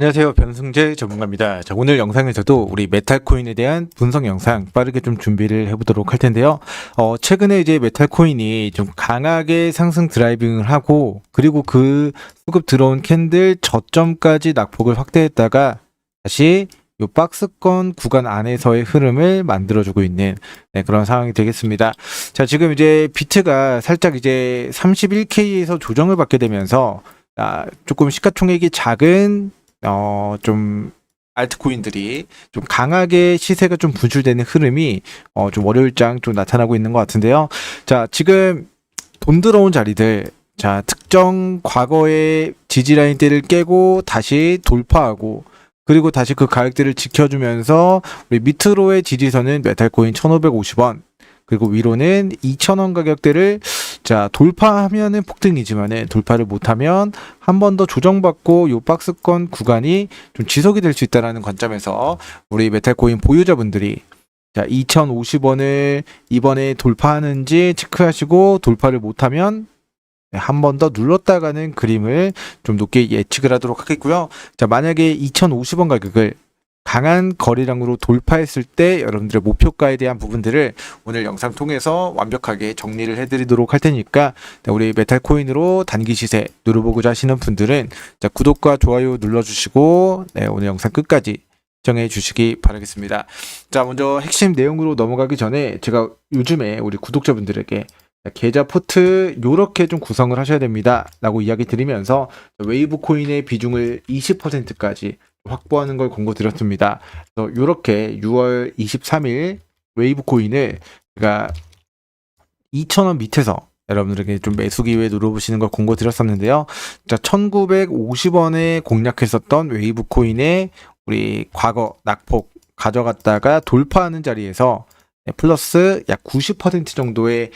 안녕하세요. 변승재 전문가입니다. 자, 오늘 영상에서도 우리 메탈코인에 대한 분석 영상 빠르게 좀 준비를 해보도록 할 텐데요. 어, 최근에 이제 메탈코인이 좀 강하게 상승 드라이빙을 하고, 그리고 그 수급 들어온 캔들 저점까지 낙폭을 확대했다가 다시 요 박스권 구간 안에서의 흐름을 만들어주고 있는 네, 그런 상황이 되겠습니다. 자, 지금 이제 비트가 살짝 이제 31K에서 조정을 받게 되면서 아, 조금 시가총액이 작은 어, 좀 알트코인들이 좀 강하게 시세가 좀 분출되는 흐름이 어, 좀 월요일장 좀 나타나고 있는 것 같은데요. 자, 지금 돈 들어온 자리들 자, 특정 과거의 지지 라인대를 깨고 다시 돌파하고 그리고 다시 그 가격대를 지켜주면서 우리 밑으로의 지지선은 메탈코인 1,550원 그리고 위로는 2,000원 가격대를 자 돌파하면은 폭등이지만은 돌파를 못하면 한 번 더 조정받고 요 박스권 구간이 좀 지속이 될 수 있다라는 관점에서 우리 메탈코인 보유자분들이 자 2,050원을 이번에 돌파하는지 체크하시고 돌파를 못하면 한 번 더 눌렀다가는 그림을 좀 높게 예측을 하도록 하겠고요. 자 만약에 2,050원 가격을 강한 거래량으로 돌파했을 때 여러분들의 목표가에 대한 부분들을 오늘 영상 통해서 완벽하게 정리를 해드리도록 할 테니까 네, 우리 메탈 코인으로 단기 시세 누려보고자 하시는 분들은 자, 구독과 좋아요 눌러주시고 네, 오늘 영상 끝까지 시청해 주시기 바라겠습니다. 자 먼저 핵심 내용으로 넘어가기 전에 제가 요즘에 우리 구독자분들에게 계좌 포트 요렇게 좀 구성을 하셔야 됩니다 라고 이야기 드리면서 웨이브 코인의 비중을 20%까지 확보하는 걸 권고 드렸습니다. 그래서 이렇게 6월 23일 웨이브 코인을 제가 2,000원 밑에서 여러분들에게 좀 매수 기회 눌러보시는 걸 권고 드렸었는데요. 자, 1,950원에 공략했었던 웨이브 코인의 우리 과거 낙폭 가져갔다가 돌파하는 자리에서 플러스 약 90% 정도의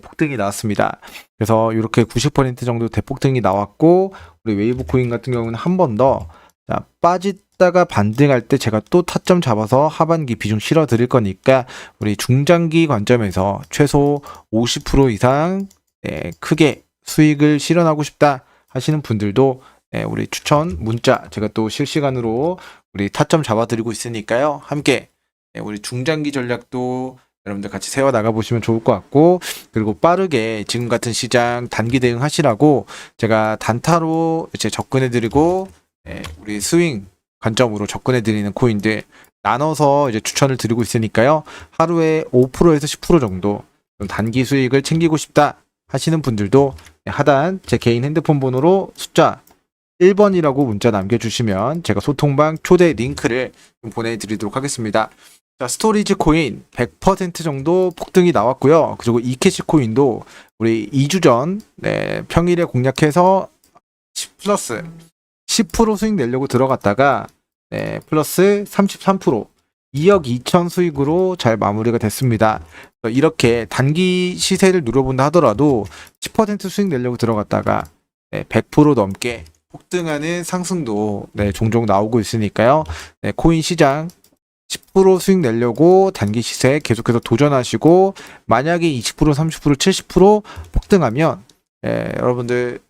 폭등이 나왔습니다. 그래서 이렇게 90% 정도 대폭등이 나왔고 우리 웨이브 코인 같은 경우는 한 번 더 자, 빠지다가 반등할 때 제가 또 타점 잡아서 하반기 비중 실어 드릴 거니까 우리 중장기 관점에서 최소 50% 이상 예, 크게 수익을 실현하고 싶다 하시는 분들도 예, 우리 추천 문자 제가 또 실시간으로 우리 타점 잡아 드리고 있으니까요. 함께 예, 우리 중장기 전략도 여러분들 같이 세워 나가 보시면 좋을 것 같고 그리고 빠르게 지금 같은 시장 단기 대응 하시라고 제가 단타로 이제 접근해 드리고 예, 우리 스윙 관점으로 접근해 드리는 코인들 나눠서 이제 추천을 드리고 있으니까요. 하루에 5%에서 10% 정도 좀 단기 수익을 챙기고 싶다 하시는 분들도 하단 제 개인 핸드폰 번호로 숫자 1번이라고 문자 남겨주시면 제가 소통방 초대 링크를 좀 보내드리도록 하겠습니다. 자, 스토리지 코인 100% 정도 폭등이 나왔고요. 그리고 이캐시 코인도 우리 2주 전 네, 평일에 공략해서 10 플러스 10% 수익 내려고 들어갔다가 네, 플러스 33% 2억 2천 수익으로 잘 마무리가 됐습니다. 이렇게 단기 시세를 누려본다 하더라도 10% 수익 내려고 들어갔다가 네, 100% 넘게 폭등하는 상승도 네, 종종 나오고 있으니까요. 네, 코인 시장 10% 수익 내려고 단기 시세 계속해서 도전하시고 만약에 20% 30% 70% 폭등하면 예, 여러분들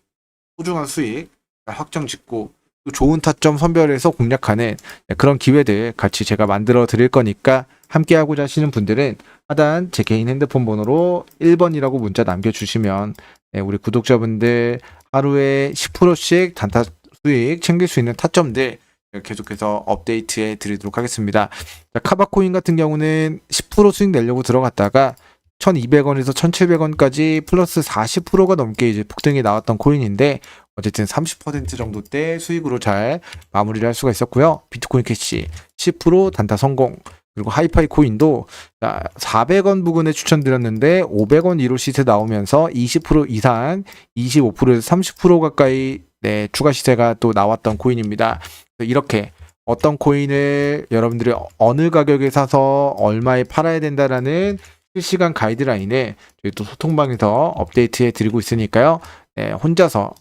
소중한 수익 확정 짓고 또 좋은 타점 선별해서 공략하는 예, 그런 기회들 같이 제가 만들어 드릴 거니까 함께 하고자 하시는 분들은 하단 제 개인 핸드폰 번호로 1번이라고 문자 남겨주시면 예, 우리 구독자분들 하루에 10%씩 단타 수익 챙길 수 있는 타점들 계속해서 업데이트해 드리도록 하겠습니다. 자, 카바코인 같은 경우는 10% 수익 내려고 들어갔다가 1200원에서 1700원까지 플러스 40%가 넘게 이제 폭등이 나왔던 코인인데 어쨌든 30% 정도 대 수익으로 잘 마무리를 할 수가 있었고요. 비트코인 캐시 10% 단타 성공. 그리고 하이파이 코인도 400원 부근에 추천드렸는데 500원 이로 시세 나오면서 20% 이상 25%에서 30% 가까이 네, 추가 시세가 또 나왔던 코인입니다. 이렇게 어떤 코인을 여러분들이 어느 가격에 사서 얼마에 팔아야 된다라는 실시간 가이드라인에 저희 또 소통방에서 업데이트해 드리고 있으니까요. 네, 혼자서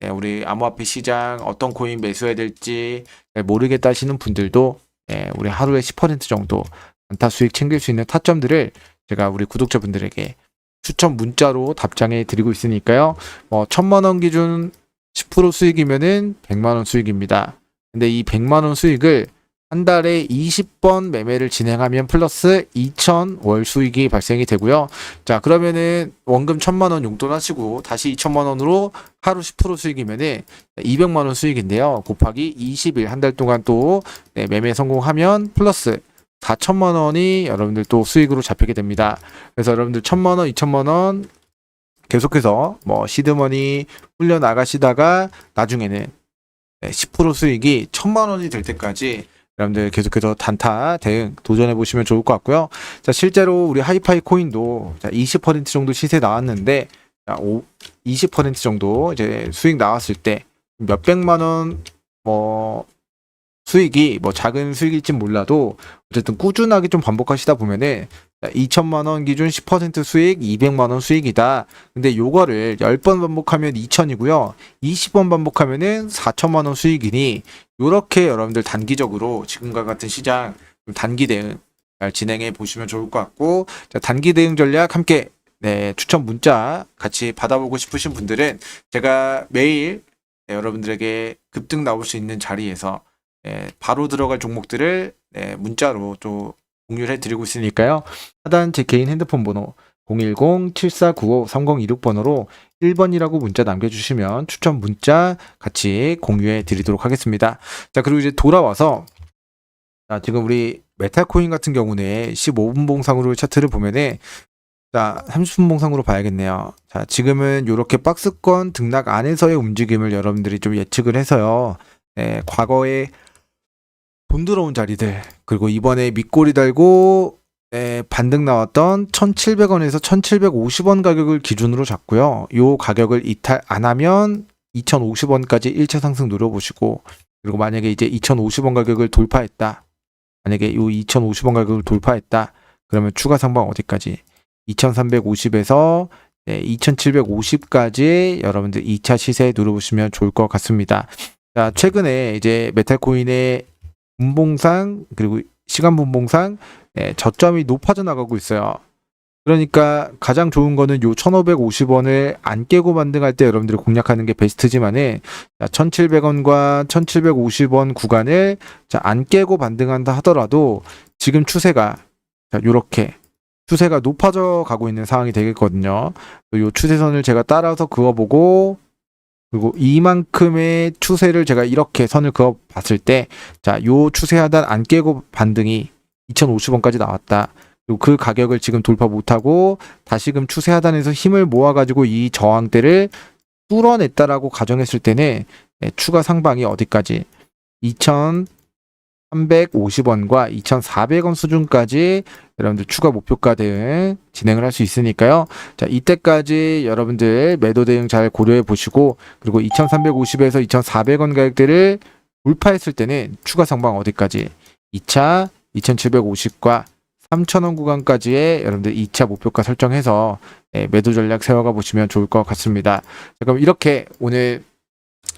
네, 우리 암호화폐 시장 어떤 코인 매수해야 될지 네, 모르겠다 하시는 분들도 네, 우리 하루에 10% 정도 단타 수익 챙길 수 있는 타점들을 제가 우리 구독자분들에게 추천 문자로 답장해 드리고 있으니까요. 뭐 천만 원 기준 10% 수익이면은 100만 원 수익입니다. 근데 이 100만 원 수익을 한 달에 20번 매매를 진행하면 플러스 2천 월 수익이 발생이 되고요. 자, 그러면은 원금 1000만 원 용돈 하시고 다시 2천만 원으로 하루 10% 수익이면은 200만 원 수익인데요. 곱하기 20일 한 달 동안 또 네, 매매 성공하면 플러스 4천만 원이 여러분들 또 수익으로 잡히게 됩니다. 그래서 여러분들 1000만 원, 2천만 원 계속해서 뭐 시드머니 훈련 나가시다가 나중에는 네, 10% 수익이 1000만 원이 될 때까지 여러분들 계속해서 단타 대응 도전해 보시면 좋을 것 같고요. 자, 실제로 우리 하이파이 코인도 자, 20% 정도 시세 나왔는데 자, 오, 20% 정도 이제 수익 나왔을 때 몇백만 원 뭐 수익이 뭐 작은 수익일지 몰라도 어쨌든 꾸준하게 좀 반복하시다 보면은 2천만 원 기준 10% 수익 200만 원 수익이다. 근데 요거를 10번 반복하면 2천이고요. 20번 반복하면은 4천만 원 수익이니 요렇게 여러분들 단기적으로 지금과 같은 시장 좀 단기 대응 잘 진행해 보시면 좋을 것 같고 자, 단기 대응 전략 함께 네, 추천 문자 같이 받아보고 싶으신 분들은 제가 매일 네, 여러분들에게 급등 나올 수 있는 자리에서 네, 바로 들어갈 종목들을 네, 문자로 또 공유를 해드리고 있으니까요. 하단 제 개인 핸드폰 번호 010-7495-3026번호로 1번이라고 문자 남겨주시면 추천 문자 같이 공유해 드리도록 하겠습니다. 자, 그리고 이제 돌아와서 자, 지금 우리 메탈코인 같은 경우는 15분 봉상으로 차트를 보면은 자, 30분 봉상으로 봐야겠네요. 자, 지금은 이렇게 박스권 등락 안에서의 움직임을 여러분들이 좀 예측을 해서요. 네, 과거에 돈 들어온 자리들, 그리고 이번에 밑꼬리 달고 네, 반등 나왔던 1,700원에서 1,750원 가격을 기준으로 잡고요. 요 가격을 이탈 안 하면 2,050원까지 1차 상승 노려보시고, 그리고 만약에 이제 2,050원 가격을 돌파했다. 만약에 요 2,050원 가격을 돌파했다. 그러면 추가 상방 어디까지? 2,350에서 네, 2,750까지 여러분들 2차 시세 누려보시면 좋을 것 같습니다. 자, 최근에 이제 메탈코인의 분봉상 그리고 시간 분봉상 네, 저점이 높아져 나가고 있어요. 그러니까 가장 좋은 거는 요 1,550원을 안 깨고 반등할 때 여러분들이 공략하는 게 베스트지만은 자, 1,700원과 1,750원 구간을 자, 안 깨고 반등한다 하더라도 지금 추세가 자, 요렇게 추세가 높아져 가고 있는 상황이 되겠거든요. 요 추세선을 제가 따라서 그어보고 그리고 이만큼의 추세를 제가 이렇게 선을 그어 봤을 때, 자, 요 추세 하단 안 깨고 반등이 2,050원까지 나왔다. 그리고 그 가격을 지금 돌파 못하고 다시금 추세 하단에서 힘을 모아가지고 이 저항대를 뚫어냈다라고 가정했을 때는 네, 추가 상방이 어디까지 2,350원과 2,400원 수준까지 여러분들 추가 목표가 대응 진행을 할 수 있으니까요. 자, 이때까지 여러분들 매도 대응 잘 고려해 보시고 그리고 2,350에서 2,400원 가격대를 돌파했을 때는 추가 상방 어디까지 2차 2,750과 3,000원 구간까지의 여러분들 2차 목표가 설정해서 예, 매도 전략 세워가 보시면 좋을 것 같습니다. 자, 그럼 이렇게 오늘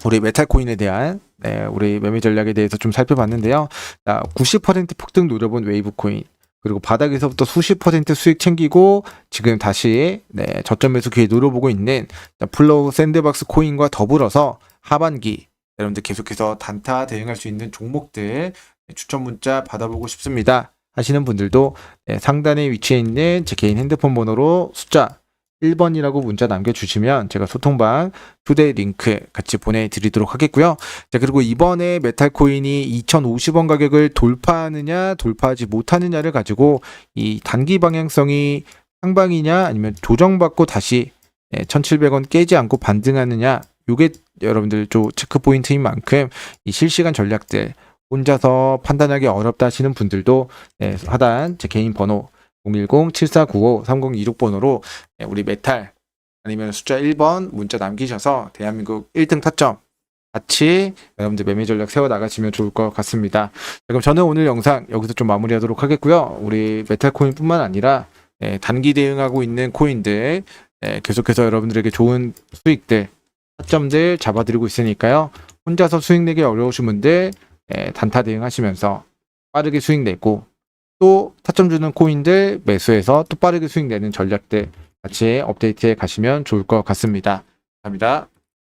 우리 메탈코인에 대한 네, 우리 매매 전략에 대해서 좀 살펴봤는데요. 자, 90% 폭등 노려본 웨이브 코인 그리고 바닥에서부터 수십 퍼센트 수익 챙기고 지금 다시 네, 저점 매수 기회 노려보고 있는 자, 플로우 샌드박스 코인과 더불어서 하반기 여러분들 계속해서 단타 대응할 수 있는 종목들 네, 추천 문자 받아보고 싶습니다. 하시는 분들도 네, 상단에 위치해 있는 제 개인 핸드폰 번호로 숫자 1번이라고 문자 남겨주시면 제가 소통방 휴대 링크 같이 보내드리도록 하겠고요. 자, 그리고 이번에 메탈코인이 2,050원 가격을 돌파하느냐, 돌파하지 못하느냐를 가지고 이 단기 방향성이 상방이냐, 아니면 조정받고 다시 1,700원 깨지 않고 반등하느냐, 요게 여러분들 좀 체크 포인트인 만큼 이 실시간 전략들 혼자서 판단하기 어렵다 하시는 분들도 네, 하단 제 개인 번호 010-7495-3026번호로 우리 메탈 아니면 숫자 1번 문자 남기셔서 대한민국 1등 타점 같이 여러분들 매매 전략 세워 나가시면 좋을 것 같습니다. 자, 그럼 저는 오늘 영상 여기서 좀 마무리하도록 하겠고요. 우리 메탈 코인뿐만 아니라 예, 단기 대응하고 있는 코인들 예, 계속해서 여러분들에게 좋은 수익들 타점들 잡아드리고 있으니까요. 혼자서 수익 내기 어려우신 분들 예, 단타 대응하시면서 빠르게 수익 내고 또 타점 주는 코인들 매수해서 또 빠르게 수익 내는 전략들 같이 업데이트해 가시면 좋을 것 같습니다. 감사합니다.